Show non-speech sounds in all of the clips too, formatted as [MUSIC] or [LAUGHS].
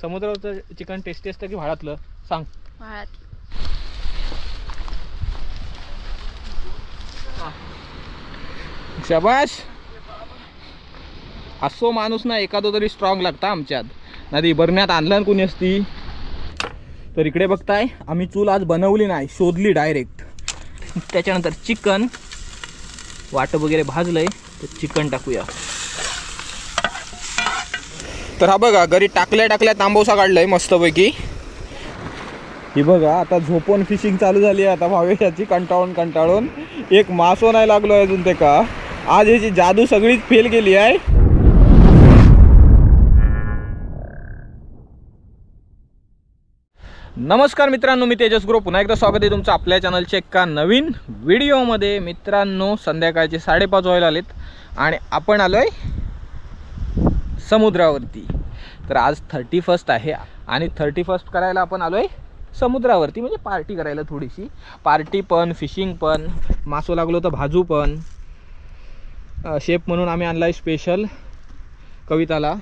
समुद्रावरचं chicken tasty असतं की व्हाळातलं सांग. शबाश असो माणूस ना एखादं तरी स्ट्रॉंग लागता आमच्यात. नदी बरण्यात आणलं कोणी असती. तर इकडे बघताय आम्ही चूल आज बनवली नाही शोधली डायरेक्ट त्याच्यानंतर चिकन. वाट वगैरे भाजलंय तर चिकन टाकूया. तर हा बघा घरी टाकल्या टाकल्या तांबोसा काढलाय मस्तपैकी. ही बघा आता झोपून फिशिंग चालू झाली आहे आता भावेशाची कंटाळून कंटाळून. एक मासो नाही लागलो अजून ते का? आज याची जादू सगळीच फेल गेली आहे. नमस्कार मित्रांनो मी तेजस गुरु पुन्हा एकदा स्वागत आहे तुमचं आपल्या चॅनलच्या एका नवीन व्हिडिओमध्ये मित्रांनो संध्याकाळचे साडेपाच व्हायला आलेत. आणि आपण आलोय समुद्रावरती. तर आज थर्टी फर्स्ट आहे आणि थर्टी फर्स्ट करायला आपण आलो आहे समुद्रावरती म्हणजे पार्टी करायला थोडीशी. पार्टी पण फिशिंग पण मासो लागलो तर भाजू पण. शेप म्हणून आम्ही आणला आहे स्पेशल कविताला.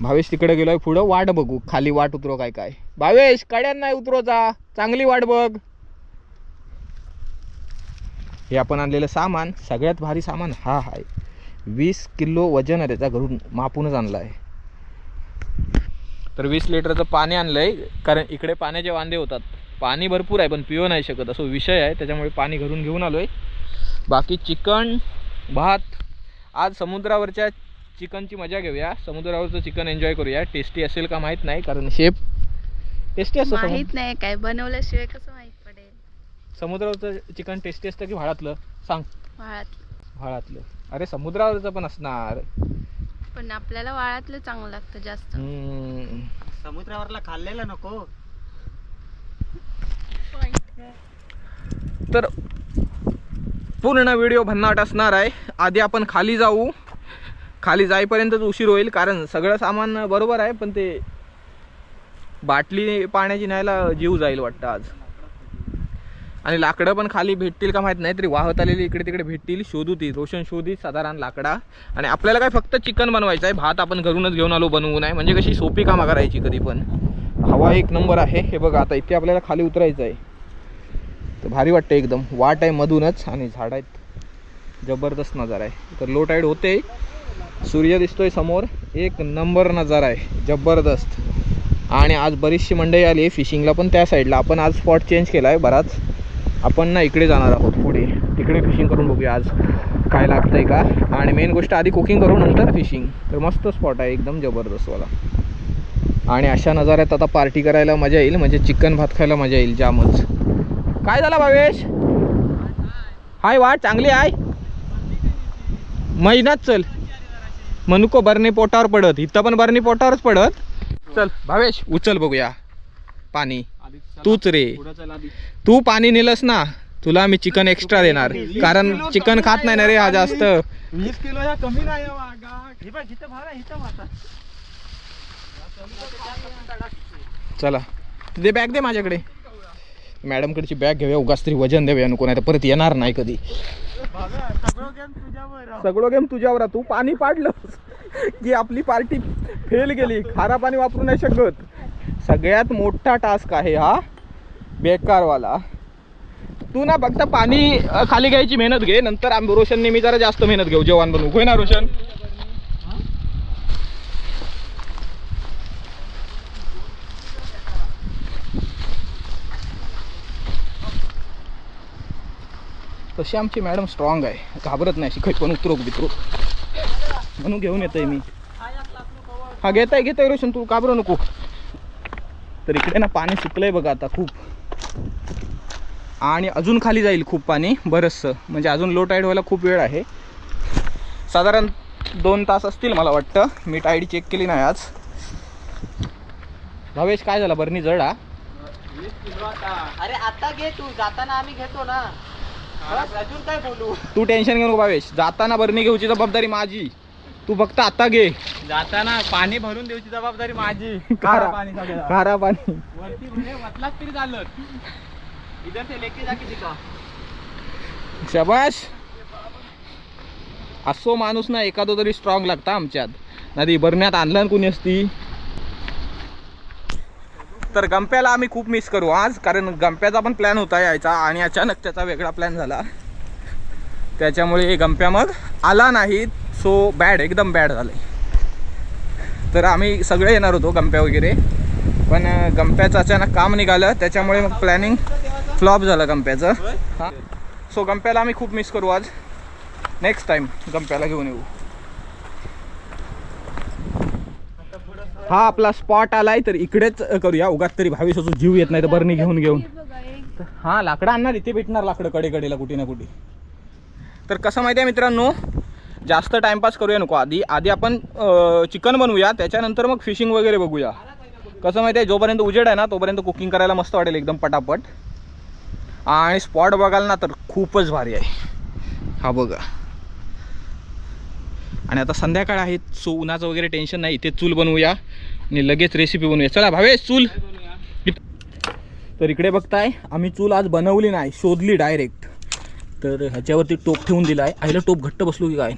भावेश तिकडे गेलोय पुढं. वाट बघू खाली वाट उतरो काय काय. भावेश कड्यान नाही उतरोचा चांगली वाट बघ. हे आपण आणलेलं सामान सगळ्यात भारी सामान हा आहे वीस किलो वजन आहे त्याचा घरून मापूनच आणला आहे. तर वीस लिटरचं पाणी आणलंय कारण इकडे पाण्याचे वांदे होतात. पाणी भरपूर आहे पण पिऊ नाही शकत असं विषय आहे. त्याच्यामुळे पाणी घरून घेऊन आलोय. बाकी चिकन भात आज समुद्रावरच्या चिकनची मजा घेऊया. समुद्रावरचं चिकन एन्जॉय करूया. टेस्टी असेल का माहीत नाही कारण शेप टेस्टी असतं माहीत नाही काय बनवल्याशिवाय कसं माहीत पडेल. समुद्रावरचं चिकन टेस्टी असतं की व्हाळातलं सांग. वाळात व्हाळातलं अरे समुद्रावरचं पण असणार. पण आपल्याला वाळातलं चांगलं लागतं जास्त. हम्म. समुद्रावरला खाल्लेलं नको. तर पूर्ण व्हिडिओ भन्नाट असणार आहे. आधी आपण खाली जाऊ. खाली जाईपर्यंतच उशीर होईल कारण सगळं सामान बरोबर आहे पण ते बाटली पाण्याची न्यायला जीव जाईल वाटतं आज. आणि लाकडं पण खाली भेटतील का माहीत नाही तरी वाहत आलेली इकडे तिकडे भेटतील शोधू ती रोशन शोधी साधारण लाकडा. आणि आपल्याला काय फक्त चिकन बनवायचं आहे भात आपण घरूनच घेऊन आलो बनवू नये म्हणजे कशी सोपी कामं करायची कधी पण. हवा एक नंबर आहे हे बघा आता इथे आपल्याला खाली उतरायचं आहे. तर भारी वाटतं एकदम. वाट आहे मधूनच आणि झाड आहेत. जबरदस्त नजारा आहे. तर लो टाईड होते. सूर्य दिसतोय समोर. एक नंबर नजारा आहे. जबरदस्त. आणि आज बरीचशी मंडळी आली आहे फिशिंगला पण त्या साईडला आपण आज स्पॉट चेंज केला आहे बराच. आपण ना इकडे जाणार आहोत पुढे. तिकडे फिशिंग करून बघूया आज काय लागतंय का. आणि मेन गोष्ट आधी कुकिंग करू नंतर फिशिंग तर मस्त स्पॉट आहे एकदम जबरदस्तवाला आणि अशा नजाऱ्यात आता पार्टी करायला मजा येईल म्हणजे चिकन भात खायला मजा येईल जामच. काय झाला भावेश? हाय वाट चांगली आहे? महिनात चल. मनुको बरणी पोटावर पडत. इथं पण बरणी पोटावरच पडत. चल भावेश उचल बघूया. पाणी. तूच रे. तू पाणी नेलंस ना तुला मी चिकन एक्स्ट्रा देणार. कारण चिकन खात नाही ना रे हा जास्त. वीस किलो या कमी नाही हे चला. दे बॅग दे माझ्याकडे. मॅडमकडची बॅग घेऊया उगाच तरी वजन देऊया नको नाही तर परत येणार नाही कधी. सगळं गेम तुझ्यावर सगळं गेम तुझ्यावर आहे. तू पाणी पाडलं की आपली पार्टी फेल गेली. खारा पाणी वापरू नाही शकत. सगळ्यात मोठा टास्क आहे हा. बेकारवाला. तू ना फक्त पाणी खाली घ्यायची मेहनत घे नंतर आम्ही रोशनने मी जरा जास्त मेहनत घेऊ जेवण बनवू. होय ना रोशन? तशी आमची मॅडम स्ट्रॉंग आहे. घाबरत नाही शिकाय पण उतरोक बितरो म्हणून घेऊन येतोय मी. हा घेताय घेताय रोशन तू घाबरू नको. तर इकडे ना पाणी सुकलंय बघा आता खूप. आणि अजून खाली जाईल खूप पाणी बरंचसं. म्हणजे अजून लो टाईड व्हायला खूप वेळ आहे. साधारण दोन तास असतील मला वाटतं. मी टाईड चेक केली नाही आज. भावेश काय झाला? बरणी जड हा अरे आता घे तू. जाताना आम्ही घेतो ना. अजून काय बोलू? तू टेन्शन घेऊ नको भावेश. जाताना बरणी घेऊची जबाबदारी माझी. तू फक्त आता घे. जाताना पाणी भरून देऊची जबाबदारी माझी. [LAUGHS] खारा पाणी खारा पाणी. वरती म्हणजे वतलाच तरी झालं इधर से लेके जा किती का। शबाश। असो माणूस ना एखादं तरी स्ट्रॉंग लागता आमच्यात. नदी भरण्यात आणलं कोणी कुणी असती. तर गंप्याला आम्ही खूप मिस करू आज कारण गंप्याचा पण प्लॅन होता यायचा आणि अचानक त्याचा वेगळा प्लॅन झाला. त्याच्यामुळे गंप्या मग आला नाही सो बॅड एकदम बॅड झाले. तर आम्ही सगळे येणार होतो गंप्या वगैरे. पण गंप्याचं अचानक काम निघालं त्याच्यामुळे मग प्लॅनिंग फ्लॉप झाला गंप्याचं. हां. सो गंप्याला आम्ही खूप मिस करू आज. नेक्स्ट टाइम गंप्याला घेऊन येऊ. हा आपला स्पॉट आलाय तर इकडेच करूया. उगाच तरी भावीस अजून जीव येत नाही तर बरणी घेऊन घेऊन. हा लाकडं आणणार इथे भेटणार लाकडं कडेकडेला कुठे ना कुठे. तर कसं माहिती आहे मित्रांनो? जास्त टाइमपास करूया नको. आधी आधी आपण चिकन बनवूया त्याच्यानंतर मग फिशिंग वगैरे बघूया. कसं माहिती आहे जोपर्यंत उजेड आहे ना तोपर्यंत कुकिंग करायला मस्त वाटेल एकदम पटापट. आणि स्पॉट बघाल ना तर खूपच भारी आहे. हा बघा. आणि आता संध्याकाळ आहे सो उन्हाचं वगैरे टेन्शन नाही. इथे चूल बनवूया आणि लगेच रेसिपी बनवूया. चला भावेश चूल. तर इकडे बघताय आम्ही चूल आज बनवली नाही शोधली डायरेक्ट तर ह्याच्यावरती टोप ठेवून दिला आहे आईला टोप घट्ट बसलो की काय?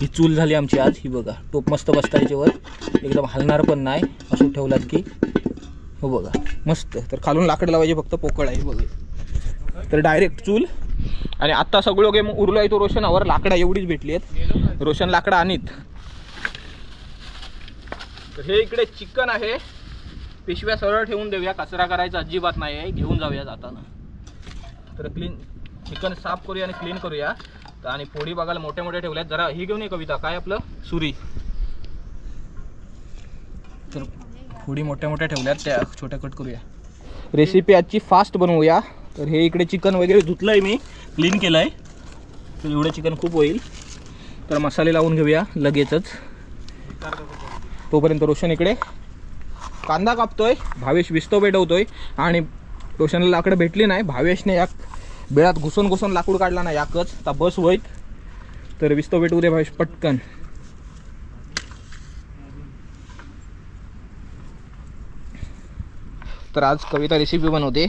ही चूल झाली आमची आज ही बघा. टोप मस्त बसता याच्यावर. एकदम हलणार पण नाही असं ठेवलात की. हो बघा. मस्त. तर खालून लाकड लावायचे फक्त पोकळ आहे बघा. तर डायरेक्ट चूल. आणि आत्ता सगळं गेम उरलो आहे तो रोशनावर. लाकडा एवढीच भेटली आहेत. रोशन लाकडं आणीत. तर हे इकडे चिकन आहे. पिशव्या सरळ ठेवून देऊया. कचरा करायचा अजिबात नाही आहे. घेऊन जाऊया जाताना. तर क्लीन चिकन साफ करूया आणि क्लीन करूया. तर आणि पोळी बघायला मोठ्या मोठ्या ठेवल्यात जरा ही घेऊन ये कविता. काय आपलं? सुरी. तर फोडी मोठ्या मोठ्या ठेवल्यात. त्या छोट्या कट करूया. रेसिपी आजची फास्ट बनवूया. तर हे इकडे चिकन वगैरे धुतलं आहे मी क्लीन केलं आहे तर एवढं चिकन खूप होईल. तर मसाले लावून घेऊया लगेचच. तोपर्यंत रोशन इकडे. कांदा कापतोय भावेश विस्तो पेटवतोय. आणि रोशनला लाकडं भेटली नाही. भावेशने या बेळात घुसून घुसून लाकूड काढला ना याकच. आता बस होईल. तर विस्तो भेटू दे भावेश पटकन. तर आज कविता रेसिपी बनवते.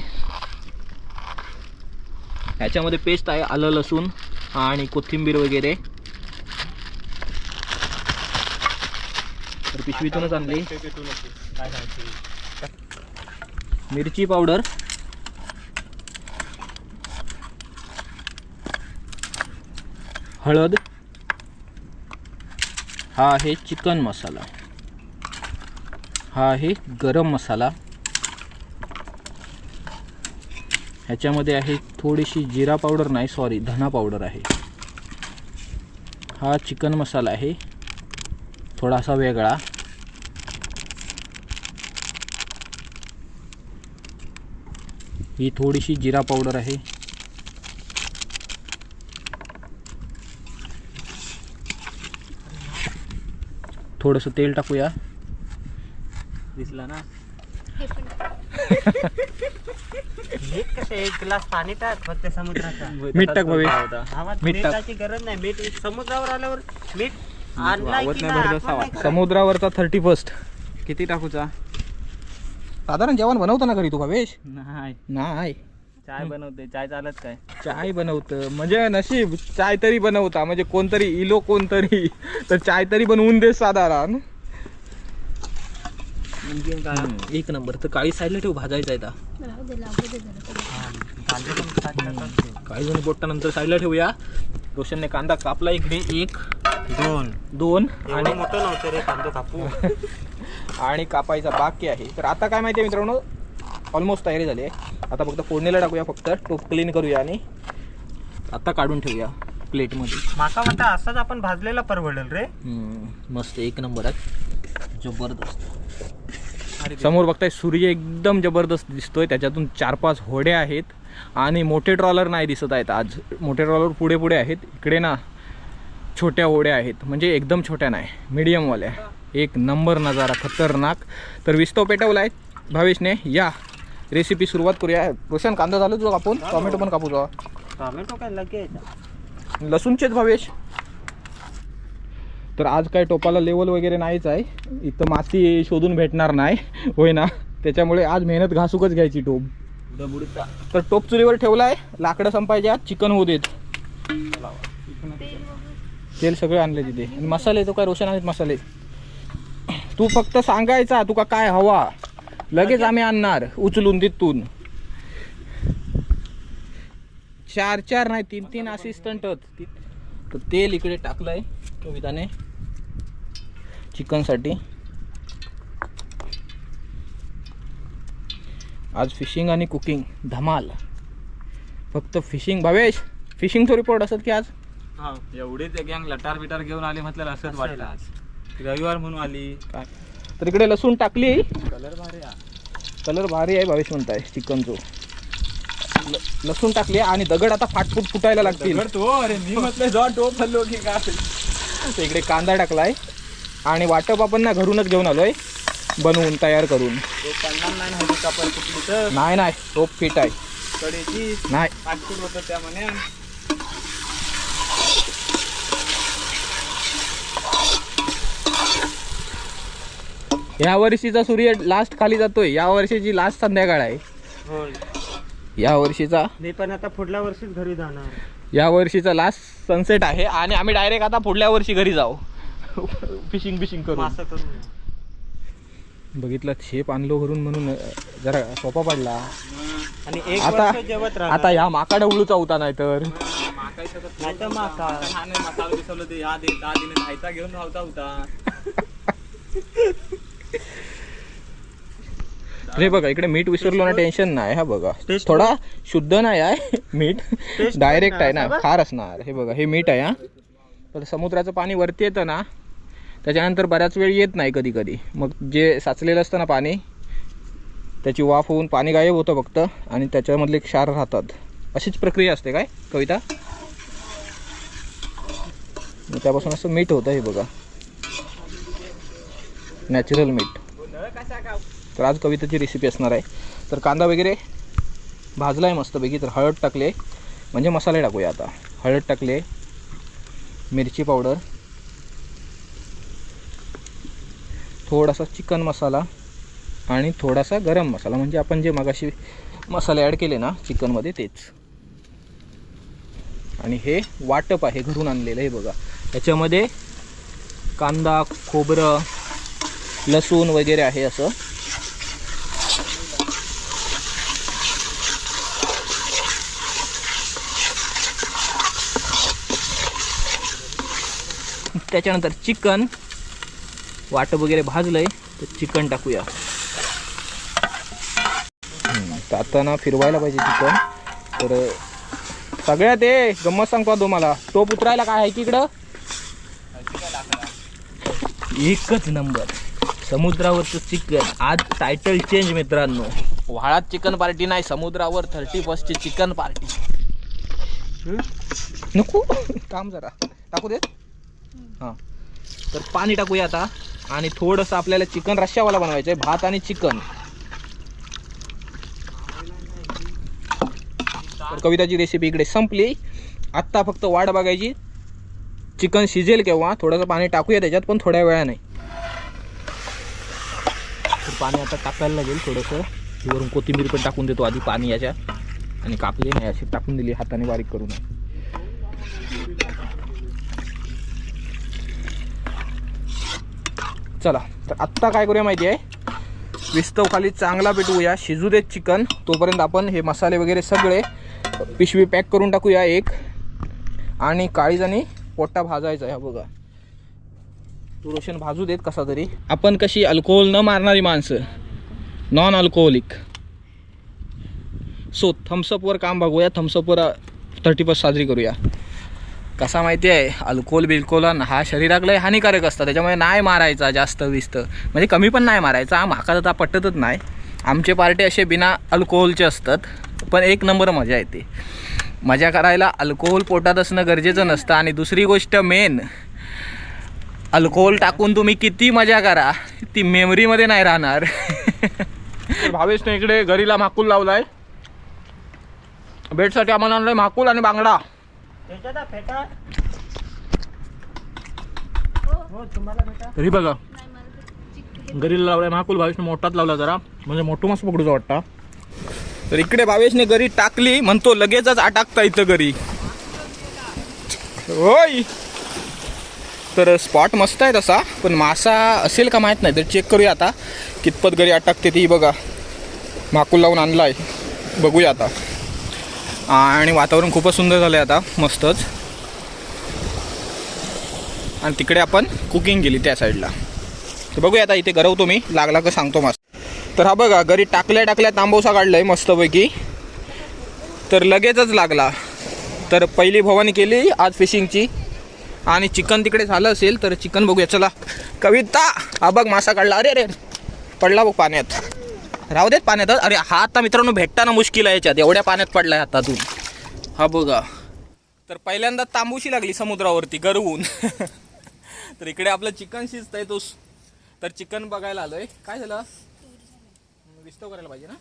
ह्याच्यामध्ये पेस्ट आहे आलं लसूण आणि कोथिंबीर वगैरे. तर पिशवीतूनच आणली. मिरची पावडर. हळद. हा आहे चिकन मसाला. हा आहे गरम मसाला. ह्याच्यामध्ये आहे थोडीशी जिरा पावडर नाही सॉरी धना पावडर आहे. हा चिकन मसाला आहे थोडासा वेगळा. ही थोडीशी जिरा पावडर आहे. थोडंसं तेल टाकूया. दिसला ना? एक ग्लास पाणी टाक फक्त समुद्राचा. मीठ टाक भावे आवाज मीठ टाक. मिठाची गरज नाही. मीठ समुद्रावर आल्यावर मीठ आणलाय की नाही आठवण नाही करायचं. समुद्रावरचा थर्टी फर्स्ट किती टाकूचा? साधारण जेवण बनवतं ना घरी तू भावेश? नाही. नाही. चाय बनवते. चाय चालत काय? चाय बनवतं. म्हणजे नशीब चाय तरी बनवता. म्हणजे कोणतरी इलो कोणतरी. तर चाय तरी बनवून दे साधारण. एक नंबर. तर काळी साईडला ठेव भाजायचा आहे हा. काळी जण बोटच्या नंतर साईडला ठेवूया. रोशनने कांदा कापला इकडे. एक दोन. दोन आणि मोठं नव्हतं रे कांदो कापू. [LAUGHS] आणि कापायचा बाकी आहे. तर आता काय माहिती आहे मित्रांनो? ऑलमोस्ट तयारी झाली आहे. आता फक्त फोडणीला टाकूया फक्त. टोप क्लीन करूया आणि आता काढून ठेवूया प्लेटमध्ये माका वाटतं असंच आपण भाजलेला परवडेल रे. मस्त. एक नंबर आहे. जबरदस्त. समोर बघताय सूर्य एकदम जबरदस्त दिसतोय. त्याच्यातून चार पाच होडे आहेत आणि मोठे ट्रॉलर नाही दिसत आहेत आज. मोठे ट्रॉलर पुढे पुढे आहेत. इकडे ना छोट्या होड्या आहेत. म्हणजे एकदम छोट्या नाही मीडियमवाल्या एक नंबर नजारा खतरनाक. तर विस्तव पेटवला आहे. भावेशने या रेसिपी सुरुवात करूया. रोशन कांदा झालं तुझं कापून. टोमॅटो पण कापू जा टोमॅटो काय लगेच? लसूणचेच भावेश. तर आज काय टोपाला लेवल वगैरे नाहीच आहे. इथं माती शोधून भेटणार नाही. होय ना? त्याच्यामुळे आज मेहनत घासूकच घ्यायची टोप. तर टोप चुलीवर ठेवला आहे लाकडं संपायच्या चिकन होऊ देत. तेल सगळे आणले तिथे. आणि मसाले तो काय रोशन आहेत मसाले. तू फक्त सांगायचा तुका काय हवा. लगेच आम्ही आणणार उचलून तिथून. चार चार नाही तीन तीन असिस्टंट तर तेल इकडे टाकलंय. कविताने. चिकनसाठी. आज फिशिंग आणि कुकिंग. धमाल. फक्त फिशिंग. भावेश फिशिंगचा रिपोर्ट असत की आज? हा एवढीच गँग लटार बिटार घेऊन आली म्हटलं असंच वाटलं आज. रविवार म्हणून आली. काय? तर इकडे लसूण टाकली. कलर भारी. कलर भारी आहे भावेश म्हणताय चिकनचो. ल- लसूण टाकली आणि दगड आता फाटफूट फुटायला लागतील. तो अरे मी म्हटलं जा टोप हल्लो की काय? इकडे कांदा टाकलाय. आणि वाटप आपण ना घरूनच घेऊन आलोय. बनवून तयार करून. तो नाही नाही रोप फिट आहे. कडेची? नाही. पाचशे होतं त्या म्हणे. या वर्षीचा सूर्य लास्ट खाली जातोय. या वर्षीची लास्ट संध्याकाळ आहे. या वर्षीचा मी पण आता पुढल्या वर्षीच घरी जाणार. या वर्षीचा लास्ट सनसेट आहे आणि आम्ही डायरेक्ट आता पुढल्या वर्षी घरी जाऊ. फिशिंग बिशिंग मासं करून. बघितलं शेप आणलो घरून म्हणून जरा सोपा पडला. आणि एक आता वर्ष जेवत आता राहणार ह्या माका डवळूचा होता नाही तर मासा या खायचा घेऊन धावता होता रे बघा इकडे मीठ विसरलो ना टेन्शन नाही हा बघा. Taste थोडा शुद्ध नाही आहे [LAUGHS] मीठ Taste डायरेक्ट आहे ना. खार असणार. हे बघा हे मीठ आहे हा. तर समुद्राचं पाणी वरती येतं ना त्याच्यानंतर बऱ्याच वेळ येत नाही कधी कधी. मग जे साचलेलं असतं ना पाणी त्याची वाफ होऊन पाणी गायब होतं फक्त आणि त्याच्यामधले क्षार राहतात. अशीच प्रक्रिया असते काय कविता? मग त्यापासून असं मीठ होतं हे बघा. नॅचरल मीठ तर आज कवितेची रेसिपी असणार आहे. तर कांदा वगैरे भाजला आहे मस्तपैकी तर हळद टाकले. म्हणजे मसाले टाकूया आता. हळद टाकले मिरची पावडर थोडासा चिकन मसाला आणि थोडासा गरम मसाला. म्हणजे आपण जे मगाशी मसाले ॲड केले ना चिकनमध्ये तेच. आणि हे वाटप आहे घरून आणलेलं हे बघा. याच्यामध्ये कांदा खोबरं लसूण वगैरे आहे असं. त्याच्यानंतर चिकन. वाटप वगैरे भाजलंय तर चिकन टाकूया. हम्म, तर आता ना फिरवायला पाहिजे चिकन. तर सगळ्यात ए गंमत सांगतो तुम्हाला. टोप उतरायला काय आहे की इकडं? एकच नंबर. समुद्रावरचं चिकन. आज टायटल चेंज मित्रांनो. व्हाळात चिकन पार्टी नाही समुद्रावर थर्टी फर्स्टची चिकन पार्टी. नको. [LAUGHS] काम जरा. टाकू देत? हां. तर पाणी टाकूया आता. आणि थोडंसं आपल्याला चिकन रश्शावाला बनवायचं आहे भात आणि चिकन. तर कविताची रेसिपी इकडे संपली. आत्ता फक्त वाट बघायची. चिकन शिजेल केव्हा? थोडंसं पाणी टाकूया त्याच्यात पण थोड्या वेळाने पाणी आता टाकायला लागेल थोडंसं. वरून कोथिंबीर पण टाकून देतो आधी पाणी याच्यात आणि कापली नाही अशी टाकून दिली हाताने बारीक करून. चला तर आत्ता काय करूया माहिती आहे? विस्तव खाली चांगला पेटवूया शिजू देत चिकन. तोपर्यंत आपण हे मसाले वगैरे सगळे पिशवी पॅक करून टाकूया एक. आणि काळीज आणि पोट्टा भाजायचा ह्या बघा. तू रोशन भाजू देत कसा तरी. आपण कशी अल्कोहोल न मारणारी माणसं. नॉन अल्कोहोलिक सो थम्सअपवर काम बघूया थम्सअपवर थर्टी फर्स्ट साजरी करूया. कसा माहिती आहे? अल्कोहोल बिल्कोलन हा शरीराक लय हानिकारक असतं. त्याच्यामुळे नाही मारायचा जास्त विस्त. म्हणजे कमी पण नाही मारायचा. माका तर पटतच नाही. आमचे पार्टी असे बिना अल्कोहोलचे असतात. पण एक नंबर मजा येते. मजा करायला अल्कोहोल पोटात असणं गरजेचं नसतं. आणि दुसरी गोष्ट मेन अल्कोहोल टाकून तुम्ही किती मजा करा ती मेमरीमध्ये नाही राहणार. भावेशने इकडे घरीला माकूल लावलाय. बेडसाठी आम्हाला आणलं माकूल आणि बांगडा. फेटा फेटा. हो तुम्हाला तरी बघा. गरीला लावलाय महाकुल भावेशने मोठाच लावला जरा. म्हणजे मोठं मस्त पकडूचा वाटता. तर इकडे भावेशने गरी टाकली म्हणतो लगेचच अटाकता इथं गरी होय. तर स्पॉट मस्त आहे तसा पण मासा असेल का माहीत नाही. तर चेक करूया आता. कितपत घरी अटकते ती बघा. माकूल लावून आणला आहे बघूया आता. आणि वातावरण खूपच सुंदर झालं आहे आता मस्तच. आणि तिकडे आपण कुकिंग केली त्या साईडला तर बघूया आता इथे गरवतो मी लागला का सांगतो मस्त. तर हा बघा घरी टाकल्या टाकल्या तांबोसा काढलाय मस्तपैकी. तर लगेचच लागला. तर पहिली भवानी केली आज फिशिंगची आणि चिकन तिकडे झालं असेल तर चिकन बघूया. चला कविता हा बघ मासा काढला. अरे अरे. पडला बघ पाण्यात. राहू देत पाण्यात. अरे हा आता मित्रांनो भेटताना मुश्किल आहे याच्यात. एवढ्या पाण्यात पडलाय हातातून हा बघा. तर पहिल्यांदा तांबूशी लागली समुद्रावरती गरवून. [LAUGHS] तर इकडे आपलं चिकन शिजतंय तो. तर चिकन बघायला आलोय. काय झालं? विस्तव करायला पाहिजे ना?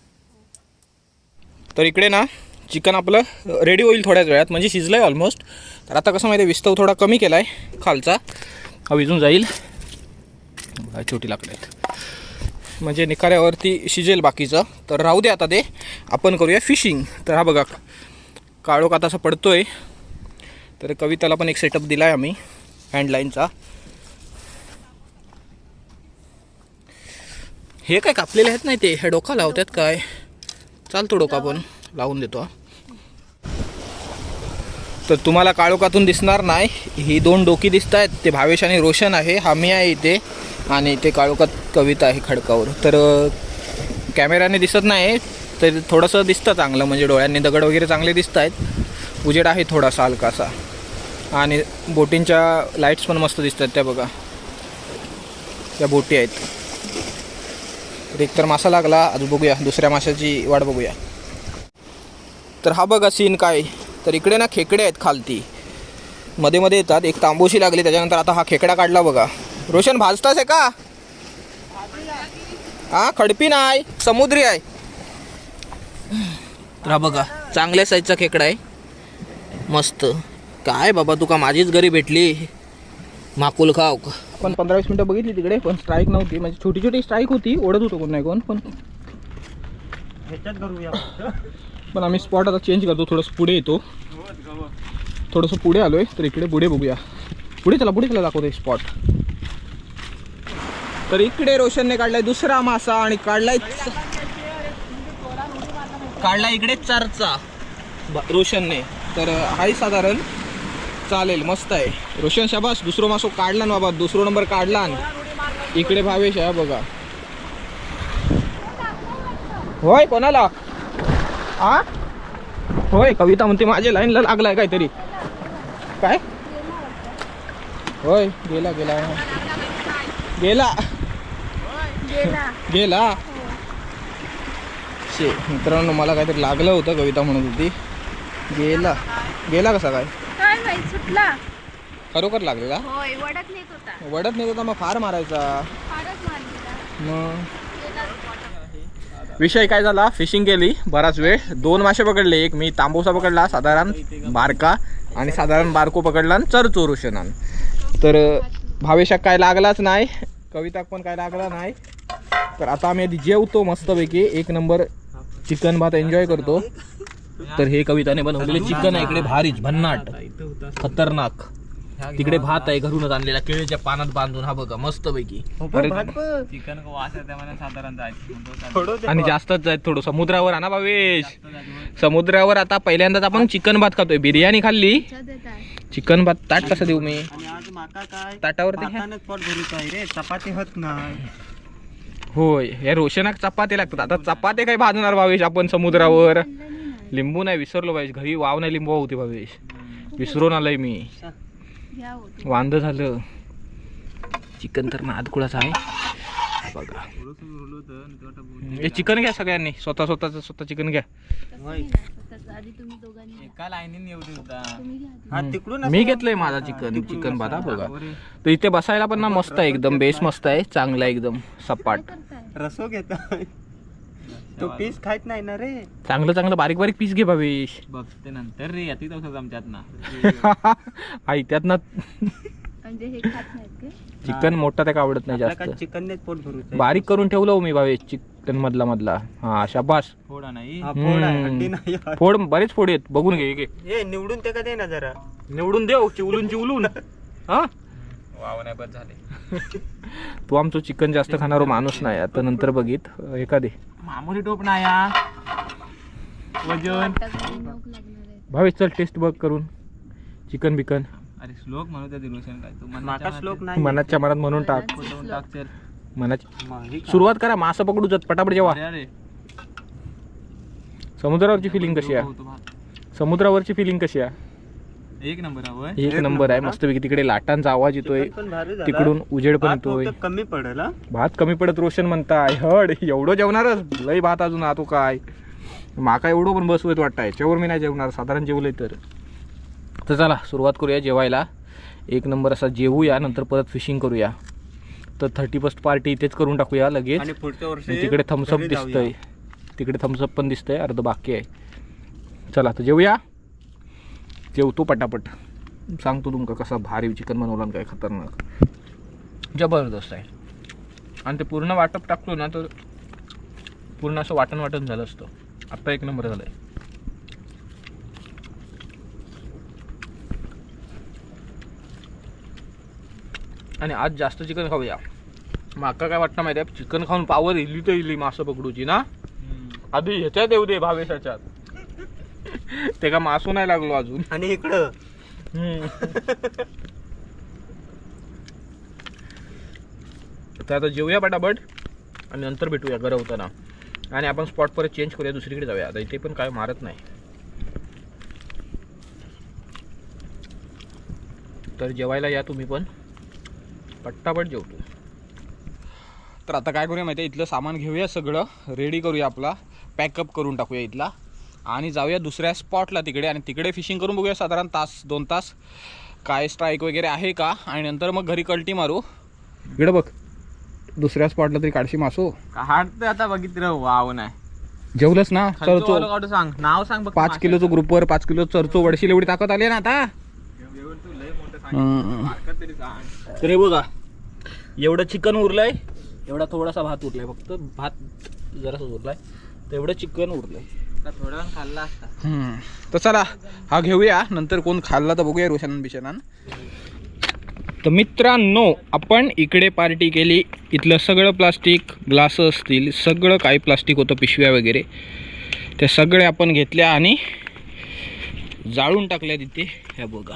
तर इकडे ना चिकन आपलं रेडी होईल थोड्याच वेळात. म्हणजे शिजलं आहे ऑलमोस्ट तर आता कसं माहिती आहे विस्तव थोडा कमी केला आहे खालचा. हा विजून जाईल. छोटी लाकडं आहेत म्हणजे निखाऱ्यावरती शिजेल बाकीचं. तर राहू दे आता ते. आपण करूया फिशिंग तर हा बघा काळोख आता असं आहे तर कविताला पण एक सेटअप दिला आहे आम्ही हँडलाईनचा हे काय कापलेले आहेत नाही ते? हे डोका लावतात काय? चालतो डोका पण लावून देतो हा. तर तुम्हाला काळोखातून दिसणार नाही. ही दोन डोकी दिसत आहेत ते भावेश आणि रोशन आहे. हा मी आहे इथे. आणि ते काळोखात कविता आहे खडकावर. तर कॅमेऱ्याने दिसत नाही तर थोडंसं दिसतं चांगलं. म्हणजे डोळ्यांनी दगड वगैरे चांगले दिसत आहेत उजेड आहे थोडासा हलकासा. आणि बोटींच्या लाईट्स पण मस्त दिसतात त्या बघा. त्या बोटी आहेत. तर एक तर मासा लागला. अजून बघूया. दुसऱ्या माशाची वाट बघूया. तर हा बघा सीन काय तर इकडे ना खेकडे आहेत खालती. मध्ये मध्ये येतात. एक तांबोशी लागली त्याच्यानंतर आता हा खेकडा काढला बघा. रोशन भाजताच आहे का? हा खडपी नाही समुद्री आहे. तर हा बघा चांगल्या साईजचा खेकडा आहे. मस्त. काय बाबा तुका माझीच घरी भेटली? माकुल खाव. पण पंधरा वीस मिनटं बघितली तिकडे पण स्ट्राईक नव्हती. म्हणजे छोटी छोटी स्ट्राईक होती ओढत होतो कोण नाही कोण पण ह्याच्यात करूया. पण आम्ही स्पॉट आता चेंज करतो. थोडंसं पुढे येतो. थोडंसं पुढे आलोय तर इकडे पुढे बघूया. पुढे चला पुढे चला दाखवतो स्पॉट तर इकडे रोशनने काढलाय दुसरा मासा आणि काढलाय काढला काढलाय इकडे चारचा. रोशनने. तर हाय साधारण. चालेल मस्त आहे. रोशन शाबास. दुसरो मासो काढला ना बाबा. दुसरो नंबर काढला इकडे भावेश आहे बघा. होय कोणाला? आ? होय कविता म्हणते माझ्या लाईनला लागलाय काहीतरी. काय? होय गेला गेला. गेला. गेला. शे मित्रांनो मला काहीतरी लागलं होतं कविता म्हणत होती. गेला. गेला कसा काय? सुटला. खरोखर लागलेला? होय वडत नेत होता. वडत नाही होता मग फार मारायचा. मग? विषय काय झाला? फिशिंग केली बराच वेळ. दोन मासे पकडले एक मी तांबोसा पकडला साधारण बारका आणि साधारण बारको पकडला आणि चर चोरुशनान तर भावेशाक काय लागलाच नाही कविताक पण काय लागला नाही. तर आता आम्ही आधी जेवतो मस्तपैकी. एक नंबर चिकन भात एन्जॉय करतो. तर हे कविताने बनवलेले चिकन आहे इकडे भारीच भन्नाट खतरनाक. तिकडे भात आहे घरूनच आणलेला केळीच्या पानात बांधून. हा बघा चिकन वास आहे साधारण जायचं आणि जास्तच आहेत थोडं समुद्रावर आणा भावेश. समुद्रावर आता पहिल्यांदाच आपण चिकन भात खातोय. बिर्याणी खाल्ली. चिकन भात ताट कसं देऊ मी? आणि आज माका काय? ताटावरती घ्या. भातानंच पोट भरूच आहे रे. चपाती होत नाही. होय हे रोशनाक चपाती लागतात. आता चपाती काय भाजणार भावेश आपण समुद्रावर. लिंबू नाही विसरलो पाहिजे घरी वाव नाही लिंबू होती भावेश. विसरून आलोय मी. वांद झालं. चिकन तर नादकुळाचं आहे. बघा. हे चिकन घ्या सगळ्यांनी. स्वतः स्वतःच स्वतः चिकन घ्या. हा मी घेतलंय माझा चिकन चिकन भात हा बघा. तर इथे बसायला पण ना मस्त आहे एकदम बेस मस्त आहे चांगला आहे एकदम सपाट. रसो घेतो तो पीस खायत नाही ना रे. चांगलं चांगलं बारीक बारीक पीस घे भावेश. [LAUGHS] बघते नंतर रे याती जाऊ आमच्यात ना. आई त्यात ना म्हणजे हे खात नाहीत चिकन मोठा त्या आवडत नाही जास्त. चिकन पोट भरूच बारीक करून ठेवलं हो मी भावेश चिकन मधला मधला. हा शाबास. नाही. हा फोड हम्म. बरेच फोड आहेत. बघून घे घे ए निवडून ते का दे ना जरा? निवडून देऊ चिवलून चिवलून. हा? वाव नाही बस झाले. [LAUGHS] तू आमचं चिकन जास्त खाणारा माणूस नाही. आता नंतर बघित. एखादे मामुली टोप ना या. वजन. भावेश चल टेस्ट बघ करून. चिकन बिकन. अरे श्लोक म्हणू त्या रोशन काय तू. माका श्लोक नाही. मनाच्या मनात म्हणून टाक. फुटवून टाक तर मनाची? सुरुवात करा मासा पकडू जात पटापट जेव्हा अरे समुद्रावरची फिलिंग कशी आहे. समुद्रावरची फिलिंग कशी आहे? एक नंबर एक नंबर आहे. मस्तपैकी तिकडे लाटांचा आवाज येतोय. तिकडून उजेड पण येतोय. कमी पडेल. भात कमी पडत रोशन म्हणताय. हड एवढं जेवणारच? लय भात अजून आतो काय? माका एवढं पण बसवत वाटतं. याच्यावर मी नाही जेवणार साधारण जेवलंय तर. तर चला सुरुवात करूया जेवायला. एक नंबर असा जेवूया नंतर परत फिशिंग करूया. तर थर्टी फर्स्ट पार्टी इथेच करून टाकूया लगेच. आणि पुढच्या आणि वर्षी तिकडे थम्सअप. दिसतंय. तिकडे थम्सअप पण दिसतंय अर्ध बाकी आहे. चला तर जेवूया. जेवतो पटापट. सांगतो तुमका कसा भारी चिकन बनवला आणि काय खतरनाक. जबरदस्त आहे. आणि ते पूर्ण वाटप टाकतो ना तर पूर्ण असं वाटण वाटण झालं असतं. आत्ता एक नंबर झालं आहे आणि आज जास्त चिकन खाऊया. माका काय वाटतं माहिती आहे चिकन खाऊन पावर इली तर इली मासं पकडूची ना. आधी ह्याच्यात येऊ दे भावेशाच्यात. ते का मासू नाही लागलो अजून. आणि इकडं. तर आता जेवूया पटापट आणि नंतर भेटूया गरवताना आणि आपण स्पॉट परत चेंज करूया दुसरीकडे जाऊया. आता इथे पण काय मारत नाही. तर जेवायला या तुम्ही पण. पट्टापट जेवतो. तर आता काय करूया माहिती आहे इथलं सामान घेऊया सगळं. रेडी करूया आपला. पॅकअप करून टाकूया इथला. आणि जाऊया दुसऱ्या स्पॉटला तिकडे. आणि तिकडे फिशिंग करून बघूया साधारण तास दोन तास. काय स्ट्राईक वगैरे आहे का? आणि नंतर मग घरी कल्टी मारू. इकडे बघ. दुसऱ्या स्पॉटला तरी काढशी मासो. काढतोय आता बघितलं वाव नाही. जेवलंस ना? चरचो. सांग. नाव सांग पाच किलोचं ग्रुपवर पाच किलो चरचो वडशील एवढी ताकद आली ना आता. तरी हे बघा एवढं चिकन उरलंय एवढा थोडासा भात उरलाय. फक्त भात जरासा उरलाय. तर एवढं चिकन उरलंय. थोडा खाल्ला असता. तर चला हा घेऊया. नंतर कोण खाल्ला तर बघूया रोशन बिशनान तर मित्रांनो आपण इकडे पार्टी केली. इथलं सगळं प्लास्टिक ग्लास असतील सगळं काही प्लास्टिक होतं पिशव्या वगैरे. त्या सगळे आपण घेतल्या आणि जाळून टाकल्या तिथे ह्या बघा.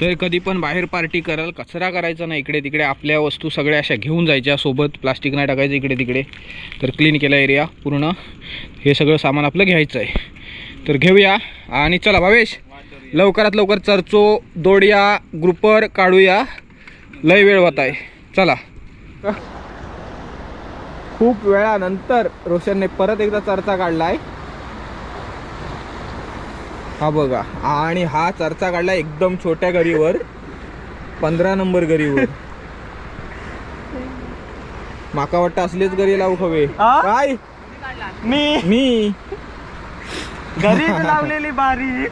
तर कधी पण बाहेर पार्टी कराल कचरा करायचा नाही इकडे तिकडे आपल्या वस्तू सगळ्या अशा घेऊन जायच्या सोबत प्लास्टिक नाही टाकायचं इकडे तिकडे. तर क्लीन केला एरिया पूर्ण. हे सगळं सामान आपलं घ्यायचं आहे. तर घेऊया आणि चला भावेश लवकरात लवकर चरचो दोडया ग्रुपर काढूया. लय वेळ होत आहे. चला. खूप वेळानंतर रोशनने परत एकदा चर्चा आहे हा बघा आणि हा चर्चा काढला एकदम छोट्या गरीवर पंधरा नंबर गरीवर माका वाटतं असलेच गरी लावू हवे हा? काय? मी? मी? घरीच लावलेली बारी.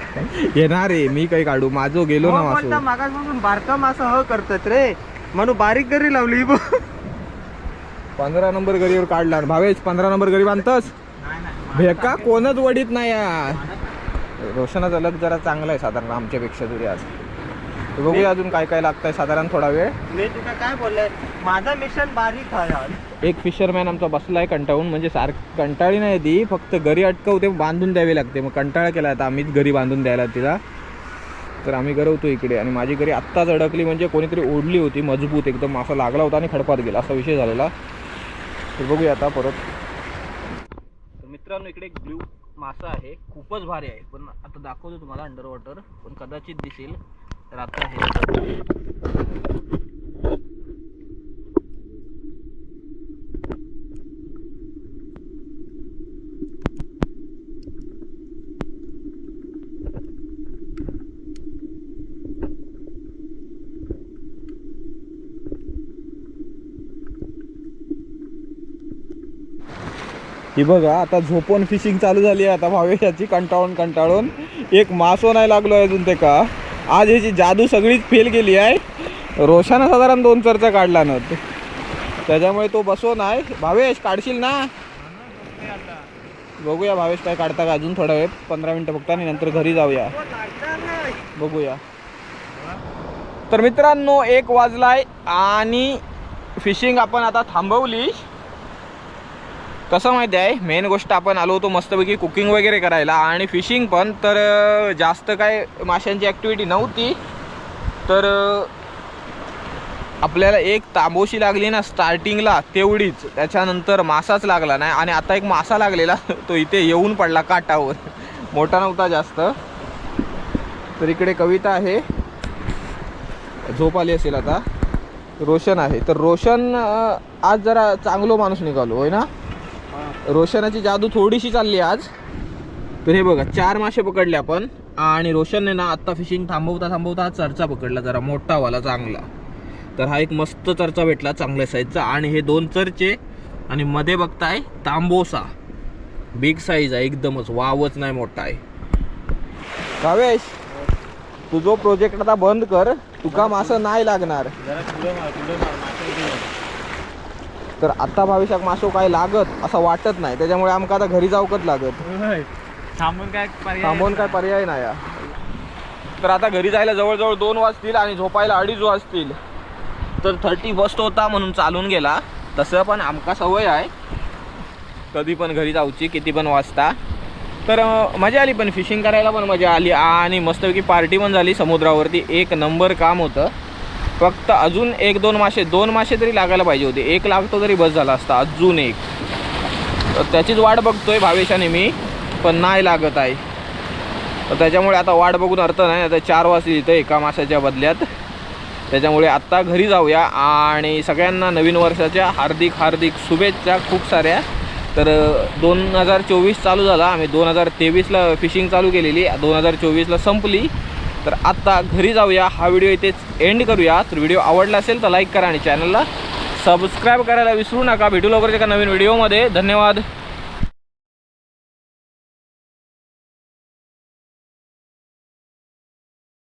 येणार रे मी काही काढू. माझो गेलो ना मासो मागासपासून बारका मासा ह करतात रे. म्हणून बारीक घरी लावली. बघ. पंधरा नंबर गरीवर काढला. भावेश पंधरा नंबर गरी बांधतस? भेका कोणच वडीत नाही यार. रोशनाचा अलग जरा चांगला आहे साधारण आमच्यापेक्षा तरी आज. तर बघूया अजून काय काय लागतंय साधारण थोडा वेळ. मी तुला काय बोललोय? माझा मिशन बारीक आहे. एक फिशरमॅन आमचा बसलाय कंटाळून म्हणजे सारख कंटाळी नाही ती फक्त घरी अटकवते बांधून द्यावी लागते. मग कंटाळा केला आता आम्हीच घरी बांधून द्यायला तिला. तर आम्ही गरवतो इकडे आणि माझी घरी आत्ताच अडकली म्हणजे कोणीतरी ओढली होती मजबूत एकदम असा लागला होता आणि खडपात गेला असा विषय झालेला. तर बघूया आता परत. तर मित्रांनो इकडे एक ब्ल्यू मासा आहे. खूपच भारी आहे. पण आता दाखवतो तुम्हाला अंडर वॉटर पण कदाचित दिसेल. रात्र आहे ही बघा आता झोपून फिशिंग चालू झाली आहे. आता भावेशाची कंटाळून कंटाळून एक मासो नाही लागलो आहे अजून ते का? आज ह्याची जादू सगळीच फेल गेली आहे. रोशानं साधारण दोन चर्चा काढला ना. त्याच्यामुळे तो बसो नाही भावेश काढशील ना? बघूया भावेश काय काढता का अजून थोडा वेळ. पंधरा मिनटं फक्त आणि नंतर घरी जाऊया. बघूया. तर मित्रांनो एक वाजलाय आणि फिशिंग आपण आता थांबवली कसं माहिती आहे मेन गोष्ट आपण आलो होतो मस्तपैकी कुकिंग वगैरे करायला आणि फिशिंग पण तर जास्त काय माशांची ॲक्टिव्हिटी नव्हती. तर आपल्याला एक तांबोशी लागली ना स्टार्टिंगला तेवढीच. त्याच्यानंतर मासाच लागला नाही आणि आता एक मासा लागलेला तो इथे येऊन पडला काटावर मोठा नव्हता जास्त. तर इकडे कविता आहे. झोप आली असेल आता. रोशन आहे. तर रोशन आज जरा चांगलो माणूस निघालो होय ना? रोशनाची जादू थोडीशी चालली आज. तर हे बघा चार मासे पकडले आपण. आणि रोशनने ना आत्ता फिशिंग थांबवता थांबवता हा चर्चा पकडला जरा मोठावाला चांगला. तर हा एक मस्त चर्चा भेटला चांगल्या साईजचा आणि हे दोन चर्चे आणि मध्ये बघताय तांबोसा. बिग साईज आहे एकदमच वावच नाही मोठा आहे. कावेश तू जो प्रोजेक्ट आता बंद कर तुका मासा नाही लागणार जरा पुढं मार पुढं मार मासे इथे ये. तर आता भविष्यात मासो काय लागत असं वाटत नाही. त्याच्यामुळे आमका आता घरी जाऊकच लागत. थांबून काय थांबवून काय पर्याय नाही या. तर आता घरी जायला जवळजवळ दोन वाजतील आणि झोपायला अडीच वाजतील. तर थर्टी फर्स्ट होता म्हणून चालून गेला. तसं पण आमका सवय आहे. कधी पण घरी जाऊची किती पण वाजता. तर मजा आली पण फिशिंग करायला पण मजा आली. आणि मस्तपैकी पार्टी पण झाली. समुद्रावरती एक नंबर काम होतं. फक्त अजून एक दोन मासे दोन मासे तरी लागायला पाहिजे होते. एक लागतो तरी बस झाला असता अजून एक. तर त्याचीच वाट बघतोय भावेशाने मी पण नाही लागत आहे. तर त्याच्यामुळे आता वाट बघून अर्थ नाही आता चार वाजता इथं एका मासाच्या बदल्यात. त्याच्यामुळे आत्ता घरी जाऊया आणि सगळ्यांना नवीन वर्षाच्या हार्दिक हार्दिक शुभेच्छा खूप साऱ्या. तर दोन हजार चोवीस चालू झाला. आम्ही दोन हजार तेवीसला फिशिंग चालू केलेली. दोन हजार चोवीसला संपली. तर आत्ता घरी जाऊया हा व्हिडिओ इथेच एंड करूया. तर व्हिडिओ आवडला असेल तर लाईक करा आणि चॅनलला सबस्क्राईब करायला विसरू नका. भेटू लवकरच एका नवीन व्हिडिओमध्ये धन्यवाद.